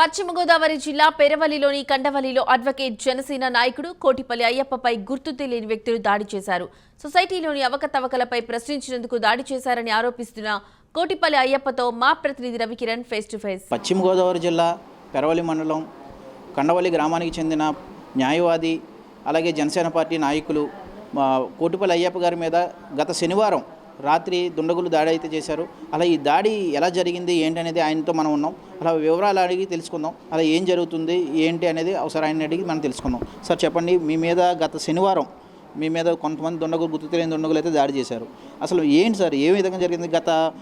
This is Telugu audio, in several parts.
పశ్చిమ గోదావరి జిల్లా పెరవలిలోని కండవల్లిలో అడ్వకేట్ జనసేన నాయకుడు కోటిపల్లి అయ్యప్పపై గుర్తు తెలియని వ్యక్తులు దాడి చేశారు. సొసైటీలోని అవకతవకలపై ప్రశ్నించినందుకు దాడి చేశారని ఆరోపిస్తున్న కోటిపల్లి అయ్యప్పతో మా ప్రతినిధి రవికిరణ్ ఫేస్ టు ఫేస్. పశ్చిమ గోదావరి జిల్లా పెరవలి మండలం కండవల్లి గ్రామానికి చెందిన న్యాయవాది అలాగే జనసేన పార్టీ నాయకులు మా కోటిపల్లి అయ్యప్ప గారి మీద గత శనివారం రాత్రి దుండగులు దాడి అయితే చేశారు. అలా ఈ దాడి ఎలా జరిగింది? ఏంటి అనేది ఆయనతో మనం ఉన్నాం. అలా వివరాలు అడిగి తెలుసుకుందాం. అలా ఏం జరుగుతుంది? ఏంటి అనేది ఒకసారి ఆయన అడిగి మనం తెలుసుకుందాం. సార్ చెప్పండి. మీ మీద గత శనివారం మీ మీద కొంతమంది దుండగులు గుర్తు తెలియని దుండగులు అయితే దాడి చేశారు. అసలు ఏంటి సార్? ఏ విధంగా జరిగింది? గత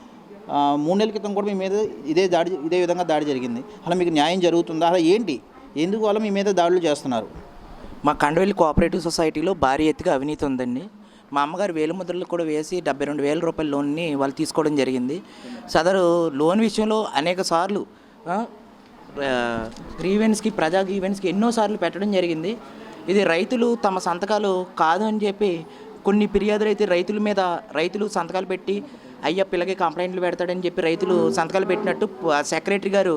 మూడు నెలల క్రితం కూడా మీ మీద ఇదే దాడి ఇదే విధంగా దాడి జరిగింది. అలా మీకు న్యాయం జరుగుతుందా? అలా ఏంటి? ఎందుకు అలా మీ మీద దాడులు చేస్తున్నారు? మా కండవెల్లి కోఆపరేటివ్ సొసైటీలో భారీ ఎత్తుగా అవినీతి ఉందండి. మా అమ్మగారు వేలు ముద్రలు కూడా వేసి డెబ్బై రెండు వేల రూపాయల లోన్ని వాళ్ళు తీసుకోవడం జరిగింది. సదరు లోన్ విషయంలో అనేక సార్లు గ్రీవెన్స్కి ప్రజా గ్రీవెన్స్కి ఎన్నోసార్లు పెట్టడం జరిగింది. ఇది రైతులు తమ సంతకాలు కాదు అని చెప్పి కొన్ని ఫిర్యాదులు అయితే రైతుల మీద రైతులు సంతకాలు పెట్టి అయ్యా పిల్లకి కంప్లైంట్లు పెడతాడని చెప్పి రైతులు సంతకాలు పెట్టినట్టు సెక్రటరీ గారు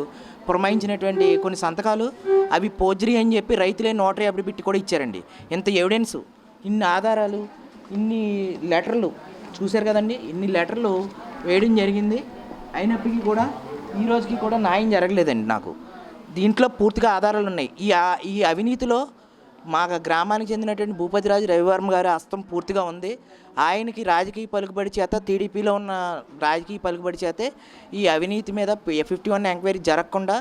పురమాయించినటువంటి కొన్ని సంతకాలు అవి పోజరీ అని చెప్పి రైతులే నోటరీ అఫిడవిట్ కూడా ఇచ్చారండి. ఇంత ఎవిడెన్స్ ఇన్ని ఆధారాలు ఇన్ని లెటర్లు చూశారు కదండి ఇన్ని లెటర్లు వేయడం జరిగింది. అయినప్పటికీ కూడా ఈ రోజుకి కూడా న్యాయం జరగలేదండి నాకు. దీంట్లో పూర్తిగా ఆధారాలు ఉన్నాయి. ఈ ఈ అవినీతిలో మా గ్రామానికి చెందినటువంటి భూపతిరాజు రవివర్మ గారి హస్తం పూర్తిగా ఉంది. ఆయనకి రాజకీయ పలుకుబడి చేత టీడీపీలో ఉన్న రాజకీయ పలుకుబడి చేతే ఈ అవినీతి మీద ఫిఫ్టీ వన్ ఎంక్వైరీ జరగకుండా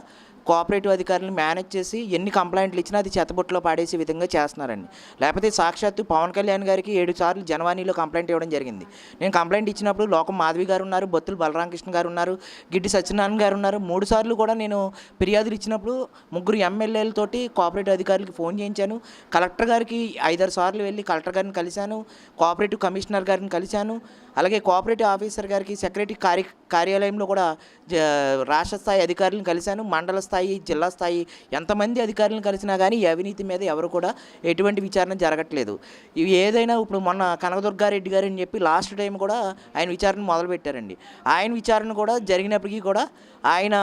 కోఆపరేటివ్ అధికారులను మేనేజ్ చేసి ఎన్ని కంప్లైంట్లు ఇచ్చినా అది చెత్తబుట్టలో పాడేసే విధంగా చేస్తున్నారండి. లేకపోతే సాక్షాత్తు పవన్ కళ్యాణ్ గారికి ఏడు సార్లు జనవాణిలో కంప్లైంట్ ఇవ్వడం జరిగింది. నేను కంప్లైంట్ ఇచ్చినప్పుడు లోకం మాధవి గారు ఉన్నారు బొత్తులు బలరామకృష్ణ గారు ఉన్నారు గిడ్డి సత్యనారాయణ గారు ఉన్నారు. మూడు సార్లు కూడా నేను ఫిర్యాదులు ఇచ్చినప్పుడు ముగ్గురు ఎమ్మెల్యేలతోటి కోఆపరేటివ్ అధికారులకి ఫోన్ చేయించాను. కలెక్టర్ గారికి ఐదారు సార్లు వెళ్ళి కలెక్టర్ గారిని కలిశాను కోఆపరేటివ్ కమిషనర్ గారిని కలిశాను. అలాగే కోఆపరేటివ్ ఆఫీసర్ గారికి సెక్రటరీ కార్య కార్యాలయంలో కూడా జ- రాష్ట్ర స్థాయి అధికారులను కలిశాను. మండల స్థాయి జిల్లా స్థాయి ఎంతమంది అధికారులను కలిసినా కానీ ఈ అవినీతి మీద ఎవరు కూడా ఎటువంటి విచారణ జరగట్లేదు. ఇవి ఏదైనా ఇప్పుడు మొన్న కనకదుర్గారెడ్డి గారు అని చెప్పి లాస్ట్ టైం కూడా ఆయన విచారణ మొదలుపెట్టారండి. ఆయన విచారణ కూడా జరిగినప్పటికీ కూడా ఆయన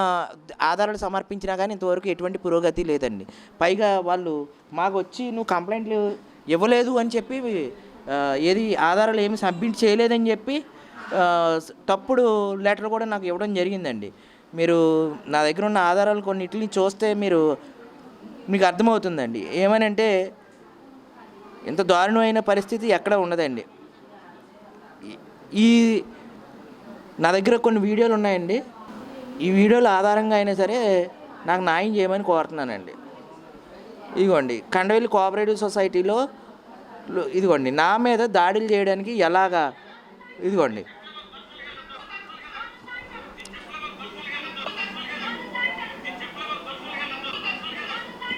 ఆధారాలు సమర్పించినా కానీ ఇంతవరకు ఎటువంటి పురోగతి లేదండి. పైగా వాళ్ళు మాకు వచ్చి నువ్వు కంప్లైంట్లు ఇవ్వలేదు అని చెప్పి ఏది ఆధారాలు ఏమి సబ్మిట్ చేయలేదని చెప్పి తప్పుడు లెటర్ కూడా నాకు ఇవ్వడం జరిగిందండి. మీరు నా దగ్గర ఉన్న ఆధారాలు కొన్నిటిని చూస్తే మీరు మీకు అర్థమవుతుందండి. ఏమనంటే ఇంత దారుణమైన పరిస్థితి ఎక్కడ ఉండదండి. ఈ- నా దగ్గర కొన్ని వీడియోలు ఉన్నాయండి. ఈ వీడియోల ఆధారంగా అయినా సరే నాకు న్యాయం చేయమని కోరుతున్నానండి. ఇదిగోండి కండవెల్లి కోఆపరేటివ్ సొసైటీలో ఇదిగోండి నా మీద దాడులు చేయడానికి ఎలాగా ఇదిగోండి.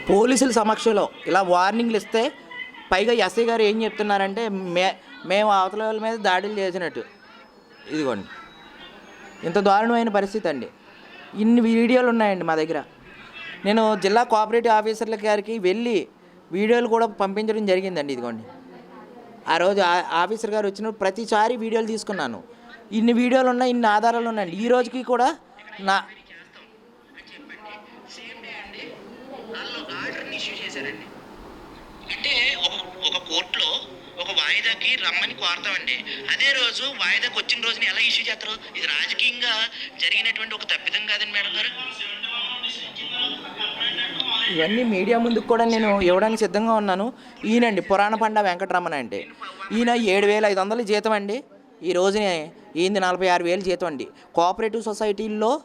పోలీసుల సమక్షంలో ఇలా వార్నింగ్లు ఇస్తే పైగా ఎస్ఐ గారు ఏం చెప్తున్నారంటే మే మేము అవతల వాళ్ళ మీద దాడులు చేసినట్టు. ఇదిగోండి. ఇంత దారుణమైన పరిస్థితి అండి. ఇన్ని వీడియోలు ఉన్నాయండి మా దగ్గర. నేను జిల్లా కోఆపరేటివ్ ఆఫీసర్ల గారికి వెళ్ళి వీడియోలు కూడా పంపించడం జరిగిందండి. ఇదిగోండి. ఆ రోజు ఆ- ఆఫీసర్ గారు వచ్చినప్పుడు ప్రతిసారి వీడియోలు తీసుకున్నాను. ఇన్ని వీడియోలు ఉన్నాయి ఇన్ని ఆధారాలు ఉన్నాయండి ఈ రోజుకి కూడా నా అంటే ఒక ఒక కోర్టులో ఒక వాయిదాకి రమ్మని కోరతామండి. అదే రోజు వాయిదాకి వచ్చిన రోజుని ఎలా ఇష్యూ చేస్తారు? ఇది రాజకీయంగా జరిగినటువంటి ఒక తప్పిదం కాదండి మేడం గారు? ఇవన్నీ మీడియా ముందుకు కూడా నేను ఇవ్వడానికి సిద్ధంగా ఉన్నాను. ఈయనండి పురాణ పండ వెంకటరమణ అంటే ఈయన ఏడు వేల ఐదు వందలు జీతం అండి. ఈ రోజునే ఈయనది నలభై ఆరు వేలు జీతం అండి. కోఆపరేటివ్ సొసైటీల్లో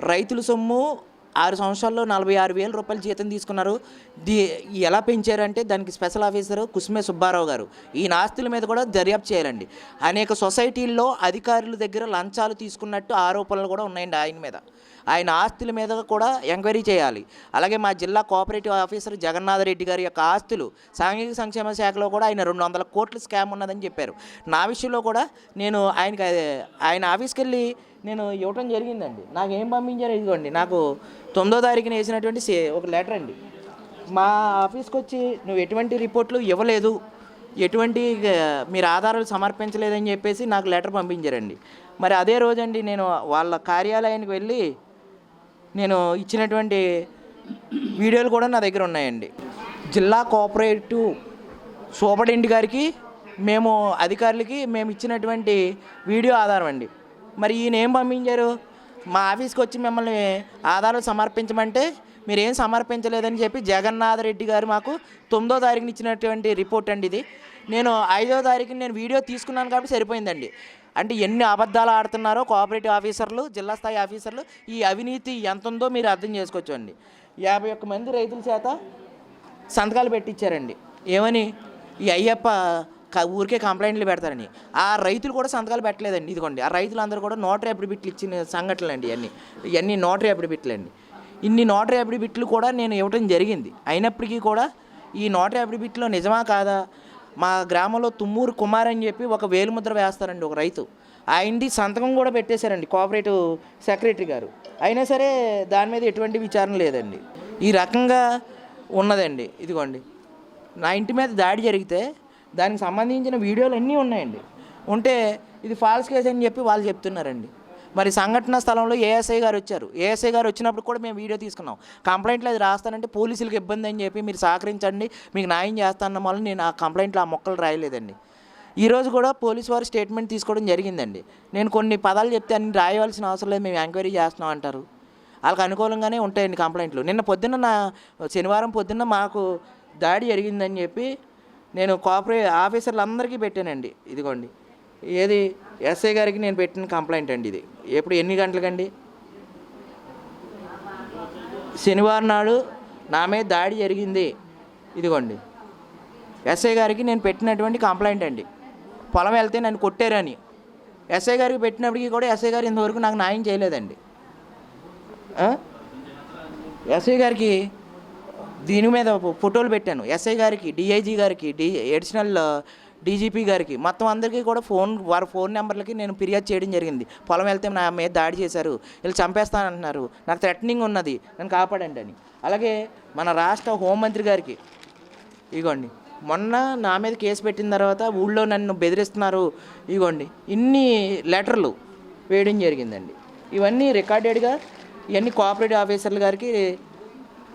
రైతుల సొమ్ము ఆరు సంవత్సరాల్లో నలభై ఆరు వేల రూపాయలు జీతం తీసుకున్నారు. దీ ఎలా పెంచారంటే దానికి స్పెషల్ ఆఫీసర్ కుసుమే సుబ్బారావు గారు. ఈ ఆస్తుల మీద కూడా దర్యాప్తు చేయాలండి. అనేక సొసైటీల్లో అధికారుల దగ్గర లంచాలు తీసుకున్నట్టు ఆరోపణలు కూడా ఉన్నాయండి ఆయన మీద. ఆయన ఆస్తుల మీద కూడా ఎంక్వైరీ చేయాలి. అలాగే మా జిల్లా కోఆపరేటివ్ ఆఫీసర్ జగన్నాథ రెడ్డి గారి యొక్క ఆస్తులు సాంఘిక సంక్షేమ శాఖలో కూడా ఆయన రెండు వందల కోట్ల స్కామ్ ఉన్నదని చెప్పారు. నా విషయంలో కూడా నేను ఆయనకి ఆయన ఆఫీస్కి వెళ్ళి నేను ఇవ్వటం జరిగిందండి. నాకు ఏం పంపించారు ఇదిగోండి. నాకు తొమ్మిదో తారీఖున వేసినటువంటి సే- ఒక లెటర్ అండి. మా ఆఫీస్కి వచ్చి నువ్వు ఎటువంటి రిపోర్ట్లు ఇవ్వలేదు. ఎటువంటి మీరు ఆధారాలు సమర్పించలేదని చెప్పేసి నాకు లెటర్ పంపించారండి. మరి అదే రోజండి నేను వాళ్ళ కార్యాలయానికి వెళ్ళి నేను ఇచ్చినటువంటి వీడియోలు కూడా నా దగ్గర ఉన్నాయండి. జిల్లా కోఆపరేటివ్ సూపరింటెండెంట్ గారికి మేము అధికారులకి మేము ఇచ్చినటువంటి వీడియో ఆధారం అండి. మరి ఈయన ఏం పంపించారు? మా ఆఫీస్కి వచ్చి మిమ్మల్ని ఆధారాలు సమర్పించమంటే మీరేం సమర్పించలేదని చెప్పి జగన్నాథ్ రెడ్డి గారు మాకు తొమ్మిదో తారీఖున ఇచ్చినటువంటి రిపోర్ట్ అండి ఇది. నేను ఐదో తారీఖున నేను వీడియో తీసుకున్నాను కాబట్టి సరిపోయిందండి. అంటే ఎన్ని అబద్ధాలు ఆడుతున్నారో కోఆపరేటివ్ ఆఫీసర్లు జిల్లా స్థాయి ఆఫీసర్లు ఈ అవినీతి ఎంత ఉందో మీరు అర్థం చేసుకోవచ్చు అండి యాభై ఒక్క మంది రైతుల చేత సంతకాలు పెట్టించారండి ఏమని? ఈ అయ్యప్ప ఊరికే కంప్లైంట్లు పెడతారని. ఆ రైతులు కూడా సంతకాలు పెట్టలేదండి. ఇదిగోండి ఆ రైతులందరూ కూడా నోటరీ అఫిడవిట్లు ఇచ్చిన సంఘటనలు అండి ఇవన్నీ ఇవన్నీ నోటరీ అఫిడవిట్లు అండి ఇన్ని నోటరీ అఫిడవిట్లు కూడా నేను ఇవ్వడం జరిగింది. అయినప్పటికీ కూడా ఈ నోటరీ అఫిడవిట్లో నిజమా కాదా? మా గ్రామంలో తుమ్మూరు కుమార్ అని చెప్పి ఒక వేలుముద్ర వేస్తారండి ఒక రైతు. ఆయనది సంతకం కూడా పెట్టేశారండి కోఆపరేటివ్ సెక్రటరీ గారు. అయినా సరే దాని మీద ఎటువంటి విచారణ లేదండి. ఈ రకంగా ఉన్నదండి. ఇదిగోండి. నా ఇంటి మీద దాడి జరిగితే దానికి సంబంధించిన వీడియోలు అన్నీ ఉన్నాయండి. ఉంటే ఇది ఫాల్స్ కేసు అని చెప్పి వాళ్ళు చెప్తున్నారండి. మరి సంఘటన స్థలంలో ఏఎస్ఐ గారు వచ్చారు. ఏఎస్ఐ గారు వచ్చినప్పుడు కూడా మేము వీడియో తీసుకున్నాం. కంప్లైంట్లో అది రాస్తానంటే పోలీసులకు ఇబ్బంది అని చెప్పి మీరు సహకరించండి మీకు న్యాయం చేస్తాన్న వల్ల నేను ఆ కంప్లైంట్లో ఆ మొక్కలు రాయలేదండి. ఈరోజు కూడా పోలీసు వారు స్టేట్మెంట్ తీసుకోవడం జరిగిందండి. నేను కొన్ని పదాలు చెప్తే అన్ని రాయవలసిన అవసరం లేదు మేము ఎంక్వైరీ చేస్తున్నాం అంటారు. వాళ్ళకి అనుకూలంగానే ఉంటాయండి కంప్లైంట్లు. నిన్న పొద్దున్న నా శనివారం పొద్దున్న మాకు దాడి జరిగిందని చెప్పి నేను కోఆపరే ఆఫీసర్లందరికీ పెట్టానండి. ఇదిగోండి. ఏది? ఎస్ఐ గారికి నేను పెట్టిన కంప్లైంట్ అండి ఇది. ఎప్పుడు ఎన్ని గంటలకండి? శనివారం నాడు నా మీద దాడి జరిగింది. ఇదిగోండి. ఎస్ఐ గారికి నేను పెట్టినటువంటి కంప్లైంట్ అండి. పొలం వెళ్తే నన్ను కొట్టారని. ఎస్ఐ గారికి పెట్టినప్పటికీ కూడా ఎస్ఐ గారు ఇంతవరకు నాకు న్యాయం చేయలేదండి. ఎస్ఐ గారికి దీని మీద ఫోటోలు పెట్టాను. ఎస్ఐ గారికి డిఐజీ గారికి డి అడిషనల్ డీజీపీ గారికి. మొత్తం అందరికీ కూడా ఫోన్ వారి ఫోన్ నెంబర్లకి నేను ఫిర్యాదు చేయడం జరిగింది. పొలం వెళ్తే నా మీద దాడి చేశారు. వీళ్ళు చంపేస్తానంటున్నారు. నాకు థ్రెటనింగ్ ఉన్నది. నన్ను కాపాడండి అని. అలాగే మన రాష్ట్ర హోంమంత్రి గారికి ఇగోండి. మొన్న నా మీద కేసు పెట్టిన తర్వాత ఊళ్ళో నన్ను బెదిరిస్తున్నారు. ఇగోండి. ఇన్ని లెటర్లు వేయడం జరిగిందండి. ఇవన్నీ రికార్డెడ్గా ఇవన్నీ కోఆపరేటివ్ ఆఫీసర్ల గారికి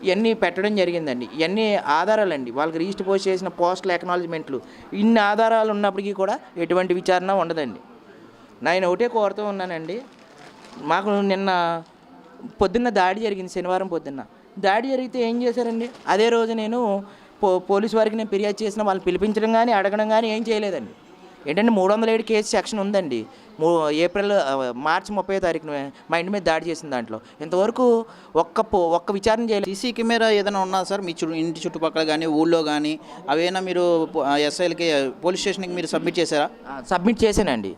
ఇవన్నీ పెట్టడం జరిగిందండి. ఇవన్నీ ఆధారాలండి. వాళ్ళకి రిజిస్టర్ పోస్ట్ చేసిన పోస్టల్ ఎకనాలజ్మెంట్లు ఇన్ని ఆధారాలు ఉన్నప్పటికీ కూడా ఎటువంటి విచారణ ఉండదండి. నేను ఒకటే కోరుతూ ఉన్నానండి. మాకు నిన్న పొద్దున్న దాడి జరిగింది శనివారం పొద్దున్న. దాడి జరిగితే ఏం చేశారండి? అదే రోజు నేను పో పోలీస్ వారికి నేను ఫిర్యాదు చేసిన వాళ్ళని పిలిపించడం కానీ అడగడం కానీ ఏం చేయలేదండి. ఏంటంటే మూడు వందల ఏడు కేసు సెక్షన్ ఉందండి. మూ ఏప్రిల్ మార్చి ముప్పై తారీఖున మా ఇంటి మీద దాడి చేసిన దాంట్లో. ఇంతవరకు ఒక్క ఒక్క విచారణ చేయలేదు. సీసీ కెమెరా ఏదైనా ఉన్నా సార్ మీ చుట్టూ ఇంటి చుట్టుపక్కల కానీ ఊళ్ళో కానీ అవేనా మీరు ఎస్ఐలకి పోలీస్ స్టేషన్కి మీరు సబ్మిట్ చేశారా? సబ్మిట్ చేశానండి.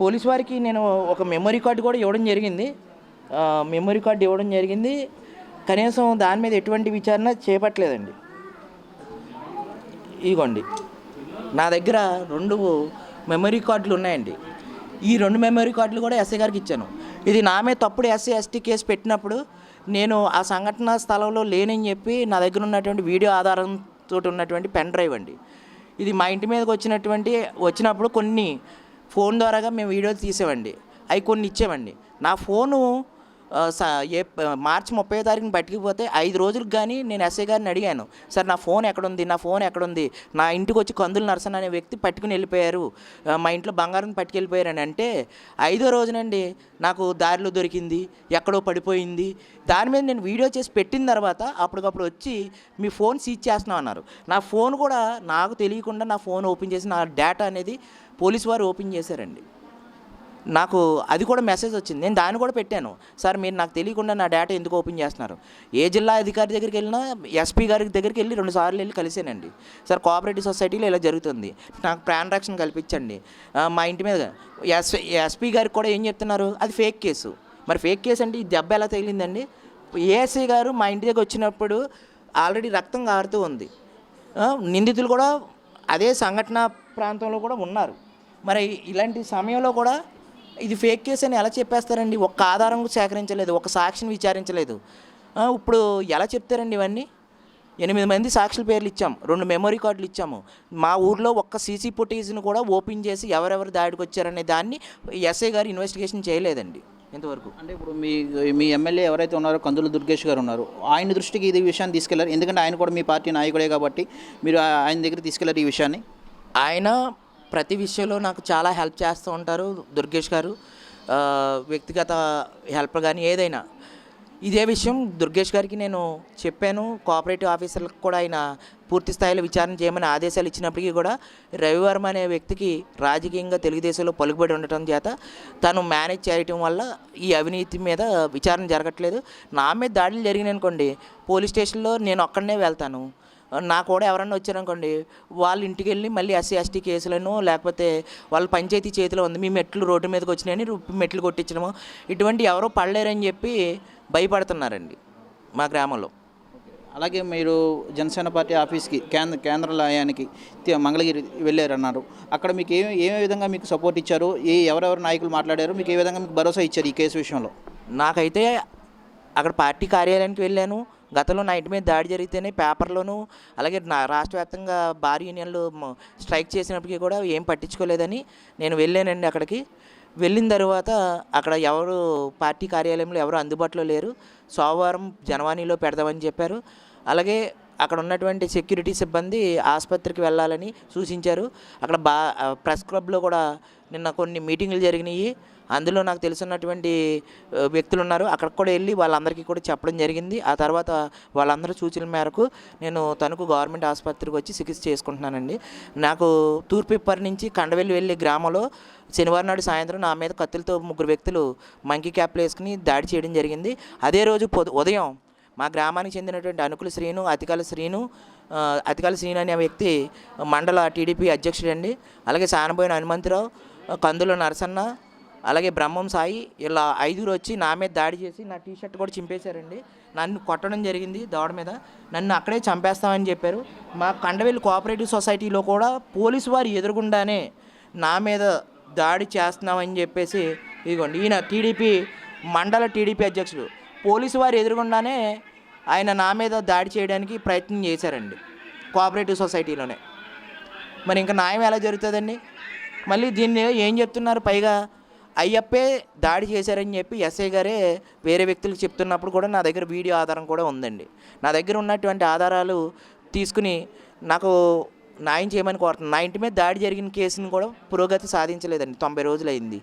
పోలీస్ వారికి నేను ఒక మెమరీ కార్డు కూడా ఇవ్వడం జరిగింది. మెమరీ కార్డు ఇవ్వడం జరిగింది. కనీసం దాని మీద ఎటువంటి విచారణ చేపట్టలేదండి. ఇదిగోండి. నా దగ్గర రెండు మెమరీ కార్డులు ఉన్నాయండి. ఈ రెండు మెమరీ కార్డులు కూడా ఎస్ఐ గారికి ఇచ్చాను. ఇది నామే తప్పుడు ఎస్సీ ఎస్టీ కేసు పెట్టినప్పుడు నేను ఆ సంఘటన స్థలంలో లేనని చెప్పి నా దగ్గర ఉన్నటువంటి వీడియో ఆధారంతో ఉన్నటువంటి పెన్ డ్రైవ్ అండి. ఇది మా ఇంటి మీదకి వచ్చినటువంటి వచ్చినప్పుడు కొన్ని ఫోన్ ద్వారాగా మేము వీడియోలు తీసేవండి. అవి కొన్ని ఇచ్చేవండి. నా ఫోను ఏ మార్చి ముప్పై తారీఖున పట్టుకుపోతే ఐదు రోజులకు కానీ నేను ఎస్ఐ గారిని అడిగాను. సార్ నా ఫోన్ ఎక్కడుంది? నా ఫోన్ ఎక్కడుంది? నా ఇంటికి వచ్చి కందులు నరసన్ అనే వ్యక్తి పట్టుకుని వెళ్ళిపోయారు. మా ఇంట్లో బంగారం పట్టుకెళ్ళిపోయారు అంటే ఐదో రోజునండి. నాకు దారిలో దొరికింది. ఎక్కడో పడిపోయింది. దాని మీద నేను వీడియో చేసి పెట్టిన తర్వాత అప్పటికప్పుడు వచ్చి మీ ఫోన్ సీజ్ చేస్తున్నాం అన్నారు. నా ఫోన్ కూడా నాకు తెలియకుండా నా ఫోన్ ఓపెన్ చేసి నా డేటా అనేది పోలీస్ వారు ఓపెన్ చేశారండి. నాకు అది కూడా మెసేజ్ వచ్చింది. నేను దాన్ని కూడా పెట్టాను. సార్ మీరు నాకు తెలియకుండా నా డేటా ఎందుకు ఓపెన్ చేస్తున్నారు? ఏ జిల్లా అధికారి దగ్గరికి వెళ్ళినా ఎస్పీ గారి దగ్గరికి వెళ్ళి రెండు సార్లు వెళ్ళి కలిసానండి. సార్ కోఆపరేటివ్ సొసైటీలో ఇలా జరుగుతుంది. నాకు ప్రాణ రక్షణ కల్పించండి. మా ఇంటి మీద ఎస్ ఎస్పీ గారికి కూడా ఏం చెప్తున్నారు? అది ఫేక్ కేసు మరి ఫేక్ కేసు అంటే ఈ దెబ్బ ఎలా తగిలిందండి? ఏఎస్ఐ గారు మా ఇంటి దగ్గర వచ్చినప్పుడు ఆల్రెడీ రక్తం కారుతూ ఉంది. నిందితులు కూడా అదే సంఘటన ప్రాంతంలో కూడా ఉన్నారు. మరి ఇలాంటి సమయంలో కూడా ఇది ఫేక్ కేసు అని ఎలా చెప్పేస్తారండి? ఒక్క ఆధారం సేకరించలేదు ఒక సాక్షిని విచారించలేదు. ఇప్పుడు ఎలా చెప్తారండి ఇవన్నీ? ఎనిమిది మంది సాక్షుల పేర్లు ఇచ్చాం రెండు మెమరీ కార్డులు ఇచ్చాము. మా ఊర్లో ఒక్క సీసీ ఫుటేజ్ను కూడా ఓపెన్ చేసి ఎవరెవరు దాడికి వచ్చారనే దాన్ని ఎస్ఐ గారు ఇన్వెస్టిగేషన్ చేయలేదండి ఇంతవరకు. అంటే ఇప్పుడు మీ మీ ఎమ్మెల్యే ఎవరైతే ఉన్నారో కందుల దుర్గేష్ గారు ఉన్నారు. ఆయన దృష్టికి ఇది విషయాన్ని తీసుకెళ్ళారు. ఎందుకంటే ఆయన కూడా మీ పార్టీ నాయకుడే కాబట్టి మీరు ఆయన దగ్గర తీసుకెళ్ళారు ఈ విషయాన్ని? ఆయన ప్రతి విషయంలో నాకు చాలా హెల్ప్ చేస్తూ ఉంటారు దుర్గేష్ గారు. వ్యక్తిగత హెల్ప్ కానీ ఏదైనా. ఇదే విషయం దుర్గేష్ గారికి నేను చెప్పాను. కోఆపరేటివ్ ఆఫీసర్లకు కూడా ఆయన పూర్తి స్థాయిలో విచారణ చేయమని ఆదేశాలు ఇచ్చినప్పటికీ కూడా రవివర్మ అనే వ్యక్తికి రాజకీయంగా తెలుగుదేశంలో పలుకుబడి ఉండటం చేత తను మేనేజ్ చేయటం వల్ల ఈ అవినీతి మీద విచారణ జరగట్లేదు. నా మీద దాడులు జరిగినాయి అనుకోండి పోలీస్ స్టేషన్లో నేను ఒక్కడనే వెళ్తాను. నా కూడా ఎవరన్నా వచ్చారనుకోండి వాళ్ళ ఇంటికి వెళ్ళి మళ్ళీ ఎస్సీ ఎస్టీ కేసులను లేకపోతే వాళ్ళ పంచాయతీ చేతిలో ఉంది మీ మెట్లు రోడ్డు మీదకి వచ్చినాయని మెట్లు కొట్టించడము. ఇటువంటి ఎవరో పడలేరని చెప్పి భయపడుతున్నారండి మా గ్రామంలో. అలాగే మీరు జనసేన పార్టీ ఆఫీస్కి కేంద్ర కేంద్రాలయానికి మంగళగిరి వెళ్ళారన్నారు. అక్కడ మీకు ఏ ఏ విధంగా మీకు సపోర్ట్ ఇచ్చారు? ఏ ఎవరెవరు నాయకులు మాట్లాడారు? మీకు ఏ విధంగా మీకు భరోసా ఇచ్చారు ఈ కేసు విషయంలో? నాకైతే అక్కడ పార్టీ కార్యాలయానికి వెళ్ళాను. గతంలో నా ఇంటి మీద దాడి జరిగితేనే పేపర్లోనూ అలాగే నా రాష్ట్ర వ్యాప్తంగా భారీ యూనియన్లు స్ట్రైక్ చేసినప్పటికీ కూడా ఏం పట్టించుకోలేదని నేను వెళ్ళానండి అక్కడికి. వెళ్ళిన తర్వాత అక్కడ ఎవరు పార్టీ కార్యాలయంలో ఎవరు అందుబాటులో లేరు. సోమవారం జనవాణిలో పెడదామని చెప్పారు. అలాగే అక్కడ ఉన్నటువంటి సెక్యూరిటీ సిబ్బంది ఆసుపత్రికి వెళ్ళాలని సూచించారు. అక్కడ బా ప్రెస్ క్లబ్లో కూడా నిన్న కొన్ని మీటింగ్లు జరిగినాయి. అందులో నాకు తెలిసినటువంటి వ్యక్తులు ఉన్నారు అక్కడికి కూడా వెళ్ళి వాళ్ళందరికీ కూడా చెప్పడం జరిగింది. ఆ తర్వాత వాళ్ళందరూ సూచనల మేరకు నేను తణుకు గవర్నమెంట్ ఆసుపత్రికి వచ్చి చికిత్స చేసుకుంటున్నానండి. నాకు తూర్పిప్పర్ నుంచి కండవెల్లి వెళ్ళే గ్రామంలో శనివారం నాడు సాయంత్రం నా మీద కత్తులతో ముగ్గురు వ్యక్తులు మంకీ క్యాప్లు వేసుకుని దాడి చేయడం జరిగింది. అదే రోజు పొద్దు ఉదయం మా గ్రామానికి చెందినటువంటి అనుకుల శ్రీను అతికాల శ్రీను అతికాల శ్రీను అనే వ్యక్తి మండల టీడీపీ అధ్యక్షుడండి. అలాగే సానబోయిన హనుమంతరావు కందుల నరసన్న అలాగే బ్రహ్మం సాయి ఇలా ఐదుగురు వచ్చి నా మీద దాడి చేసి నా టీ షర్ట్ కూడా చింపేశారండి. నన్ను కొట్టడం జరిగింది దవడ మీద. నన్ను అక్కడే చంపేస్తామని చెప్పారు. మా కండవెల్లి కోఆపరేటివ్ సొసైటీలో కూడా పోలీసు వారి ఎదురుగుండానే నా మీద దాడి చేస్తున్నామని చెప్పేసి ఇదిగోండి. ఈయన టీడీపీ మండల టీడీపీ అధ్యక్షుడు. పోలీసు వారి ఎదురుగుండానే ఆయన నా మీద దాడి చేయడానికి ప్రయత్నం చేశారండి కోఆపరేటివ్ సొసైటీలోనే. మరి ఇంకా న్యాయం ఎలా జరుగుతుందండి? మళ్ళీ దీన్ని ఏం చెప్తున్నారు? పైగా అయ్యప్పే దాడి చేశారని చెప్పి ఎస్ఐ గారే వేరే వ్యక్తులకు చెప్తున్నప్పుడు కూడా నా దగ్గర వీడియో ఆధారం కూడా ఉందండి. నా దగ్గర ఉన్నటువంటి ఆధారాలు తీసుకుని నాకు న్యాయం చేయమని కోరుతున్నాను నా ఇంటి మీద దాడి జరిగిన కేసుని కూడా పురోగతి సాధించలేదండి. తొంభై రోజులు అయింది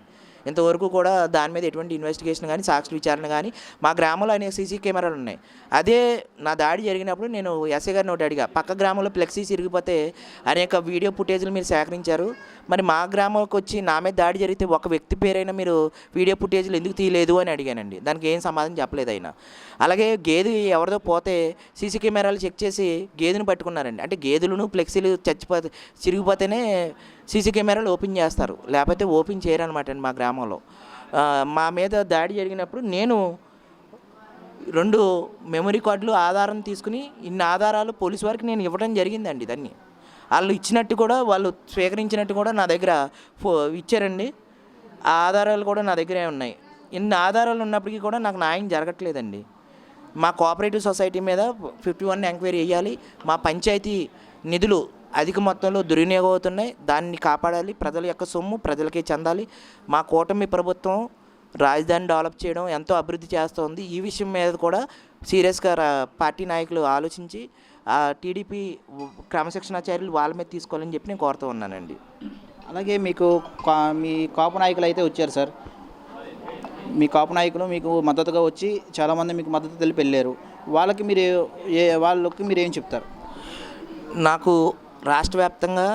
ఇంతవరకు కూడా దాని మీద ఎటువంటి ఇన్వెస్టిగేషన్ కానీ సాక్షి విచారణ కానీ మా గ్రామంలో అనేక సీసీ కెమెరాలు ఉన్నాయి. అదే నా దాడి జరిగినప్పుడు నేను ఎస్ఐ గారిని ఒకటి అడిగా పక్క గ్రామంలో ఫ్లెక్సీ తిరిగిపోతే అనేక వీడియో ఫుటేజ్లు మీరు సేకరించారు. మరి మా గ్రామంకి వచ్చి నా మీద దాడి జరిగితే ఒక వ్యక్తి పేరైనా మీరు వీడియో ఫుటేజ్లు ఎందుకు తీయలేదు? అని అడిగానండి. దానికి ఏం సమాధానం చెప్పలేదు ఆయన. అలాగే గేదె ఎవరిదో పోతే సీసీ కెమెరాలు చెక్ చేసి గేదెను పట్టుకున్నారండి. అంటే గేదెలను ఫ్లెక్సీలు చచ్చిపోతే చిరిగిపోతేనే సీసీ కెమెరాలు ఓపెన్ చేస్తారు. లేకపోతే ఓపెన్ చేయరనమాట అండి మా గ్రామంలో. మా మీద దాడి జరిగినప్పుడు నేను రెండు మెమరీ కార్డులు ఆధారం తీసుకుని ఇన్ని ఆధారాలు పోలీస్ వారికి నేను ఇవ్వడం జరిగిందండి దాన్ని వాళ్ళు ఇచ్చినట్టు కూడా వాళ్ళు స్వీకరించినట్టు కూడా నా దగ్గర ఫో ఇచ్చారండి. ఆ ఆధారాలు కూడా నా దగ్గరే ఉన్నాయి. ఇన్ని ఆధారాలు ఉన్నప్పటికీ కూడా నాకు న్యాయం జరగట్లేదండి. మా కోఆపరేటివ్ సొసైటీ మీద ఫిఫ్టీ వన్ ఎంక్వైరీ వేయాలి మా పంచాయతీ నిధులు అధిక మొత్తంలో దుర్వినియోగం అవుతున్నాయి దాన్ని కాపాడాలి. ప్రజల యొక్క సొమ్ము ప్రజలకే చెందాలి. మా కూటమి ప్రభుత్వం రాజధాని డెవలప్ చేయడం ఎంతో అభివృద్ధి చేస్తోంది. ఈ విషయం మీద కూడా సీరియస్గా పార్టీ నాయకులు ఆలోచించి ఆ టీడీపీ క్రమశిక్షణాచార్యులు వాళ్ళ మీద తీసుకోవాలని చెప్పి నేను కోరుతూ ఉన్నానండి. అలాగే మీకు కా- మీ కాపు నాయకులు అయితే వచ్చారు సార్. మీ కాపు నాయకులు మీకు మద్దతుగా వచ్చి చాలామంది మీకు మద్దతు తెలిపి వెళ్ళారు. వాళ్ళకి మీరు ఏ వాళ్ళకి మీరు ఏం చెప్తారు? నాకు రాష్ట్ర వ్యాప్తంగా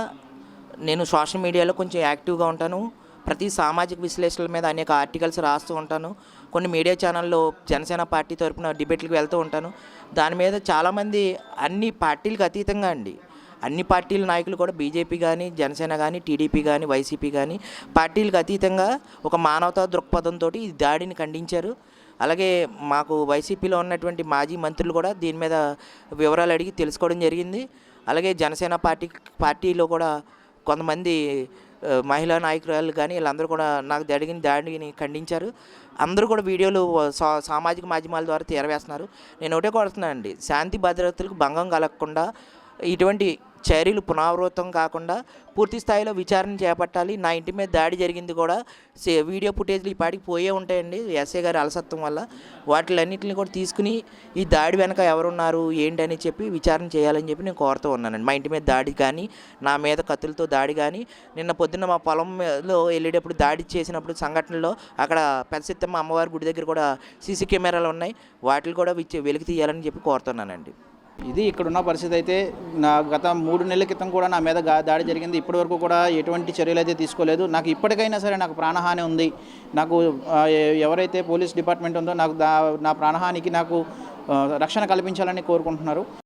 నేను సోషల్ మీడియాలో కొంచెం యాక్టివ్గా ఉంటాను. ప్రతి సామాజిక విశ్లేషణల మీద అనేక ఆర్టికల్స్ రాస్తూ ఉంటాను. కొన్ని మీడియా ఛానల్లో జనసేన పార్టీ తరపున డిబేట్లకు వెళ్తూ ఉంటాను. దాని మీద చాలామంది అన్ని పార్టీలకు అతీతంగా అండి. అన్ని పార్టీల నాయకులు కూడా బీజేపీ కానీ జనసేన కానీ టీడీపీ కానీ వైసీపీ కానీ పార్టీలకు అతీతంగా ఒక మానవతా దృక్పథంతో ఈ దాడిని ఖండించారు. అలాగే మాకు వైసీపీలో ఉన్నటువంటి మాజీ మంత్రులు కూడా దీని మీద వివరాలు అడిగి తెలుసుకోవడం జరిగింది. అలాగే జనసేన పార్టీ పార్టీలో కూడా కొంతమంది మహిళా నాయకురాలు కానీ వీళ్ళందరూ కూడా నాకు జరిగిన దాడిని ఖండించారు. అందరూ కూడా వీడియోలు సా- సామాజిక మాధ్యమాల ద్వారా తీరవేస్తున్నారు. నేను ఒకటే కోరుతున్నానండి శాంతి భద్రతలకు భంగం కలగకుండా ఇటువంటి చర్యలు పునరావృతం కాకుండా పూర్తి స్థాయిలో విచారణ చేపట్టాలి. నా ఇంటి మీద దాడి జరిగింది కూడా సే- వీడియో ఫుటేజ్లు ఈ పాటికి పోయే ఉంటాయండి ఎస్ఏ గారి అలసత్వం వల్ల. వాటిలన్నింటిని కూడా తీసుకుని ఈ దాడి వెనక ఎవరున్నారు ఏంటి అని చెప్పి విచారణ చేయాలని చెప్పి నేను కోరుతూ ఉన్నానండి. మా ఇంటి మీద దాడి కానీ నా మీద కత్తులతో దాడి కానీ నిన్న పొద్దున్న మా పొలంలో వెళ్ళేటప్పుడు దాడి చేసినప్పుడు సంఘటనలో అక్కడ పెద్దసిత్తమ్మ అమ్మవారి గుడి దగ్గర కూడా సీసీ కెమెరాలు ఉన్నాయి. వాటిని కూడా వెలికి తీయాలని చెప్పి కోరుతున్నానండి. ఇది ఇక్కడున్న పరిస్థితి అయితే నా గత మూడు నెలల క్రితం కూడా నా మీద దాడి జరిగింది. ఇప్పటి వరకు కూడా ఎటువంటి చర్యలు అయితే తీసుకోలేదు. నాకు ఇప్పటికైనా సరే నాకు ప్రాణహాని ఉంది. నాకు ఎవరైతే పోలీస్ డిపార్ట్మెంట్ ఉందో నాకు దా నా ప్రాణహానికి నాకు రక్షణ కల్పించాలని కోరుకుంటున్నారు.